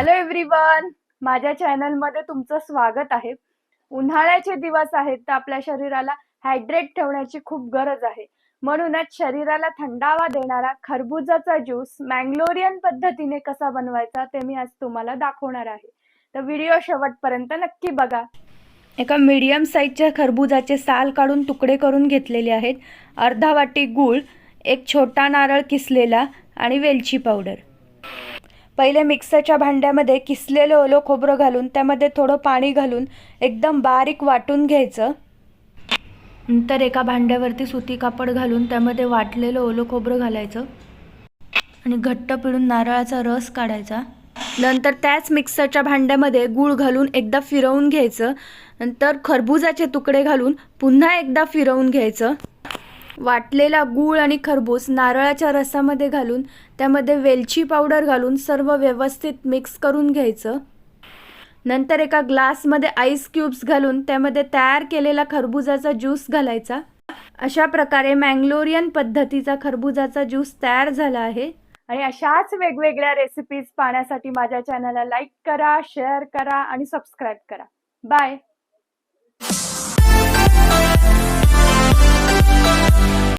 Hello everyone माझ्या चॅनलमध्ये तुमचं स्वागत आहे. उन्हाळ्याचे दिवस आहेत तर आपल्या शरीराला हायड्रेट ठेवण्याची खूप गरज आहे. म्हणूनच शरीराला थंडावा देणारा खरबुजाचा ज्यूस मँगलोरियन पद्धतीने कसा बनवायचा ते मी आज तुम्हाला दाखवणार आहे. तर व्हिडिओ शेवटपर्यंत नक्की बघा. एका मीडियम साईजच्या खरबुजाचे साल काढून तुकडे करून घेतलेले आहेत. अर्धा वाटी गूळ एक छोटा नारळ किसलेला आणि वेलची पावडर पहिले मिक्सरच्या भांड्यामध्ये किसलेलं ओलं खोबरं घालून त्यामध्ये थोडं पाणी घालून एकदम बारीक वाटून घ्यायचं. नंतर एका भांड्यावरती सुती कापड घालून त्यामध्ये वाटलेलं ओलं खोबरं घालायचं. आणि घट्ट पिळून नारळाचा रस काढायचा. नंतर त्याच मिक्सरच्या भांड्यामध्ये गूळ घालून एकदा फिरवून घ्यायचं. नंतर खरबुजाचे तुकडे घालून पुन्हा एकदा फिरवून घ्यायचं. वाटलेला गूळ आणि खरबूज नारळाच्या रसामध्ये घालून त्यामध्ये वेलची पावडर घालून सर्व व्यवस्थित मिक्स करून घ्यायचं. नंतर एका ग्लासमध्ये आईस क्यूब्स घालून त्यामध्ये तयार केलेला खरबुजाचा ज्यूस घालायचा. अशा प्रकारे मँगलोरियन पद्धतीचा खरबुजाचा ज्यूस तयार झाला आहे. आणि अशाच वेगवेगळ्या रेसिपीज पाहण्यासाठी माझ्या चॅनलला लाईक करा शेअर करा आणि सबस्क्राईब करा. बाय